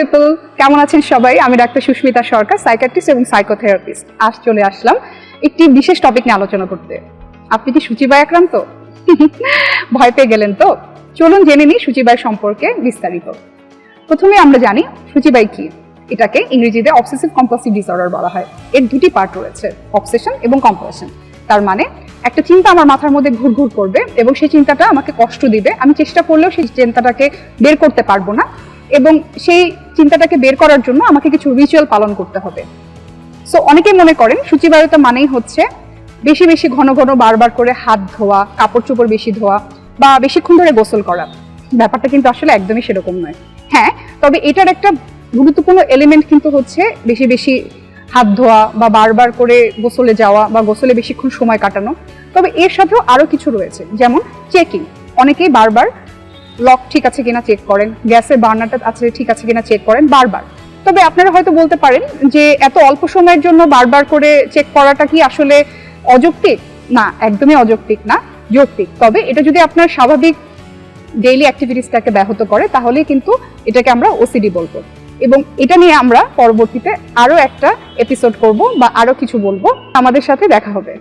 People কেমন আছেন সবাই? আমি ডাক্তার সুস্মিতা সরকার সাইকাট্রিস্ট এবং সাইকোথেরাপিস্ট আজ চলে আসলাম একটি বিশেষ টপিক নিয়ে আলোচনা করতে। আপনি কি সূচিবায় আক্রান্ত? ভয় পেয়ে গেলেন তো? চলুন জেনে নিই সূচিবায় সম্পর্কে বিস্তারিত। প্রথমে আমরা জানি সূচিবাই কি। এটাকে ইংরেজিতে অবসেসিভ কম্পালসিভ ডিসঅর্ডার বলা হয়। এর দুটি পার্ট রয়েছে অবসেশন এবং কম্পালশন তার মানে একটা চিন্তা আমার মাথার মধ্যে ঘুর ঘুরঘুর করবে এবং সেই চিন্তাটা আমাকে কষ্ট দিবে। আমি চেষ্টা করলেও সেই চিন্তাটাকে বের করতে পারব না। এবং সেই চিন্তাটাকে বের করার জন্য আমাকে কিছু রিচুয়াল পালন করতে হবে। সো অনেকেই মনে করেন সূচিবায়ুতা মানেই হচ্ছে বেশি বেশি ঘন ঘন বারবার করে হাত ধোয়া, কাপড় চোপড় বেশি ধোয়া বা বেশিক্ষণ ধরে গোসল করা। ব্যাপারটা কিন্তু আসলে একদমই সেরকম নয়। হ্যাঁ তবে এটার একটা গুরুত্বপূর্ণ এলিমেন্ট কিন্তু হচ্ছে বেশি বেশি হাত ধোয়া বা বারবার করে গোসলে যাওয়া বা গোসলে বেশিক্ষণ সময় কাটানো। তবে এর সাথেও আরও কিছু রয়েছে। যেমন চেকিং অনেকেই বারবার লক ঠিক আছে কিনা চেক করেন। গ্যাসের বার্নারটা আছে ঠিক আছে কিনা চেক করেন বারবার। তবে আপনারা হয়তো বলতে পারেন যে এত অল্প সময়ের জন্য বারবার করে চেক করাটা কি আসলে অযৌক্তিক? না, একদমই অযৌক্তিক না, যৌক্তিক। তবে এটা যদি আপনার স্বাভাবিক ডেইলি অ্যাক্টিভিটিসটাকে ব্যাহত করে তাহলে কিন্তু এটাকে আমরা ওসিডি বলব। এবং এটা নিয়ে আমরা পরবর্তীতে আরও একটা এপিসোড করব বা আরও কিছু বলব। আমাদের সাথে দেখা হবে।